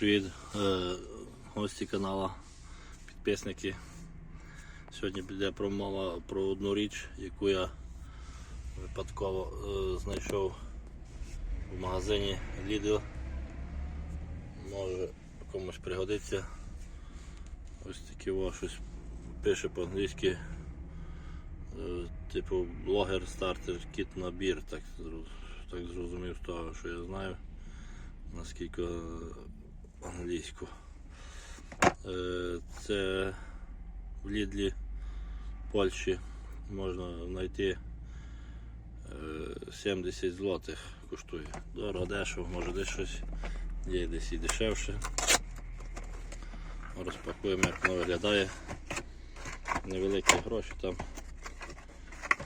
Привіт, е, гості каналу, підписники. Сьогодні піде промова про одну річ, яку я випадково е, знайшов в магазині Lidl. Може комусь пригодиться. Ось таке о, щось пише по-англійськи. Е, Типу блогер стартер кіт набір, так, так зрозумів з того, що я знаю наскільки англійську. Е, Це в Лідлі Польщі можна знайти е, 70 злотих коштує. Дорого дешево, може десь щось є десь і дешевше. Розпакуємо, як воно виглядає. Невеликі гроші там.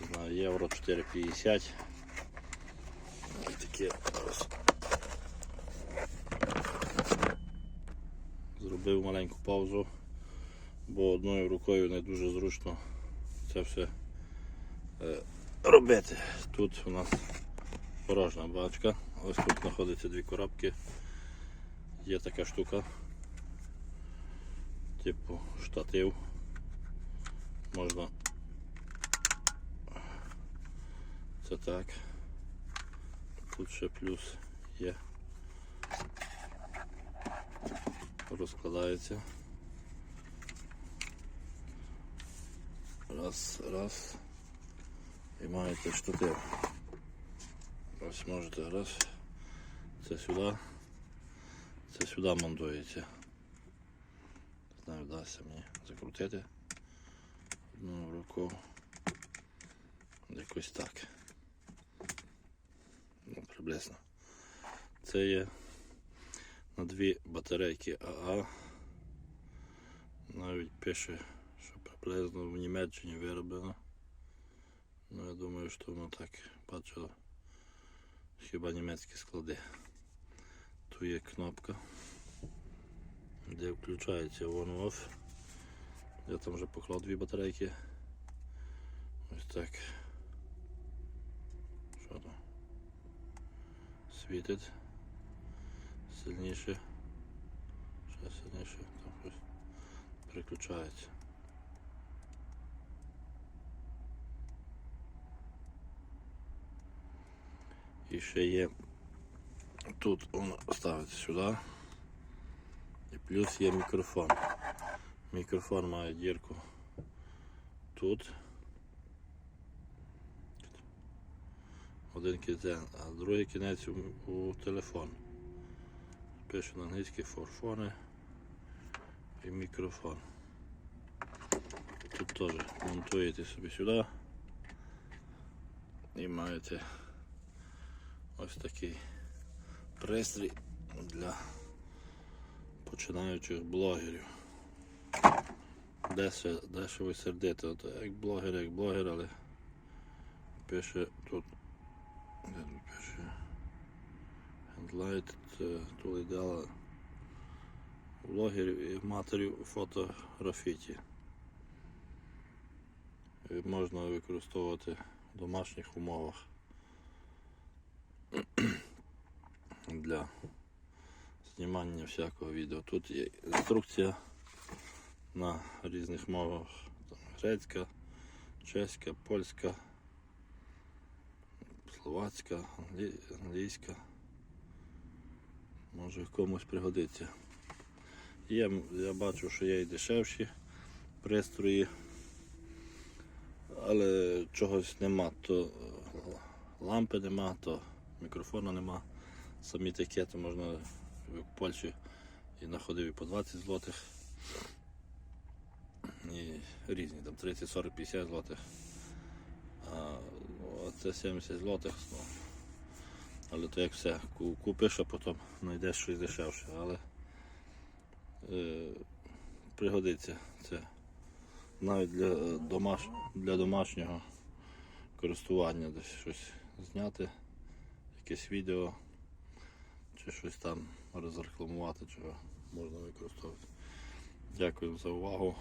Не знаю, євро 4,50. Таке Зробив маленьку паузу, бо одною рукою не дуже зручно це все е, робити. Тут у нас порожня бачка. Ось тут знаходяться дві коробки. Є така штука, типу штатив. Можна це так. Тут ще плюс є. Розкладається. Раз, раз. І маєте штатив. Ось можете раз. Це сюди. Це сюди монтується. Знаю, вдасться мені закрутити одну руку. Якось так. Ну, приблизно. Це є на дві батарейки АА. Навіть пише, що приблизно в Німеччині вироблено. Ну я думаю, що воно так бачило. Хіба німецькі склади. Тут є кнопка, де включається on-off. Я там вже поклав дві батарейки. Ось так. Що там? Світить сильніше. Ще сильніше, там щось переключається. І ще є тут воно ставиться сюди. І плюс є мікрофон. Мікрофон має дірку тут. Один кінець, а другий кінець у, у телефон. Пише на англійській форфони і мікрофон. Тут теж монтуєте собі сюди і маєте ось такий пристрій для починаючих блогерів. Дешево, дешево і сердито. От як блогер, як блогер, але пише тут, де тут пише Handlight тут ідеала блогерів і матерів фотографіті. І Можна використовувати в домашніх умовах для знімання всякого відео. Тут є інструкція на різних мовах. Там грецька, чеська, польська, словацька, англі- англійська. Може комусь пригодиться. Є, я бачу, що є і дешевші пристрої, але чогось нема, то е, лампи нема, то мікрофона нема. Самі такі, то можна в Польщі і знаходив і по 20 злотих. І різні, там 30, 40, 50 злотих. А ну, це 70 злотих. Ну, але то як все, купиш, а потім знайдеш щось дешевше. Але е, пригодиться це навіть для, домаш... для домашнього користування десь щось зняти, якесь відео чи щось там розрекламувати, чого можна використовувати. Дякую за увагу.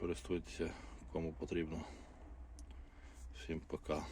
Користуйтеся кому потрібно. Всім пока.